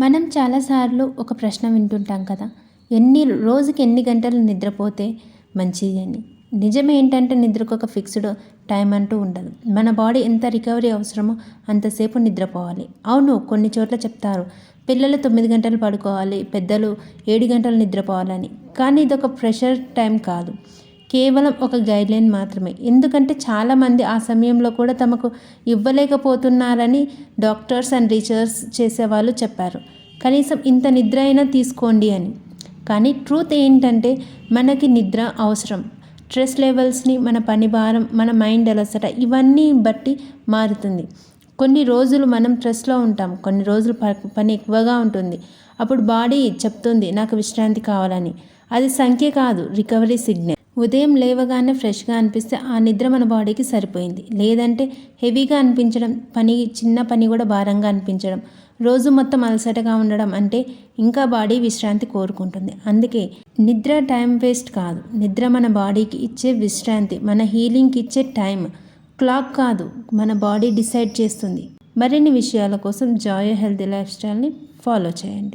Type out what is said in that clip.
మనం చాలాసార్లు ఒక ప్రశ్న వింటుంటాం కదా. ఎన్ని రోజుకి ఎన్ని గంటలు నిద్రపోతే మంచిది అని. నిజం ఏంటంటే నిద్రకు ఒక ఫిక్స్డ్ టైం అంటూ ఉండదు. మన బాడీ ఎంత రికవరీ అవసరమో అంతసేపు నిద్రపోవాలి. అవును కొన్ని చోట్ల చెప్తారు పిల్లలు తొమ్మిది గంటలు పడుకోవాలి పెద్దలు ఏడు గంటలు నిద్రపోవాలని. కానీ ఇది ఒక ప్రెషర్ టైం కాదు. కేవలం ఒక గైడ్లైన్ మాత్రమే. ఎందుకంటే చాలామంది ఆ సమయంలో కూడా తమకు ఇవ్వలేకపోతున్నారని డాక్టర్స్ అండ్ రీసెర్చ్ చేసేవాళ్ళు చెప్పారు. కనీసం ఇంత నిద్ర అయినా తీసుకోండి అని. కానీ ట్రూత్ ఏంటంటే మనకి నిద్ర అవసరం. స్ట్రెస్ లెవెల్స్ని మన పని భారం మన మైండ్ అలసట ఇవన్నీ బట్టి మారుతుంది. కొన్ని రోజులు మనం స్ట్రెస్లో ఉంటాం. కొన్ని రోజులు పని ఎక్కువగా ఉంటుంది. అప్పుడు బాడీ చెప్తుంది నాకు విశ్రాంతి కావాలని. అది సంఖ్య కాదు రికవరీ సిగ్నల్. ఉదయం లేవగానే ఫ్రెష్గా అనిపిస్తే ఆ నిద్ర మన బాడీకి సరిపోయింది. లేదంటే హెవీగా అనిపించడం పని చిన్న పని కూడా భారంగా అనిపించడం రోజు మొత్తం అలసటగా ఉండడం అంటే ఇంకా బాడీ విశ్రాంతి కోరుకుంటుంది. అందుకే నిద్ర టైం వేస్ట్ కాదు. నిద్ర మన బాడీకి ఇచ్చే విశ్రాంతి మన హీలింగ్కి ఇచ్చే టైం. క్లాక్ కాదు మన బాడీ డిసైడ్ చేస్తుంది. మరిన్ని విషయాల కోసం జాయ్ హెల్తీ లైఫ్ స్టైల్ని ఫాలో చేయండి.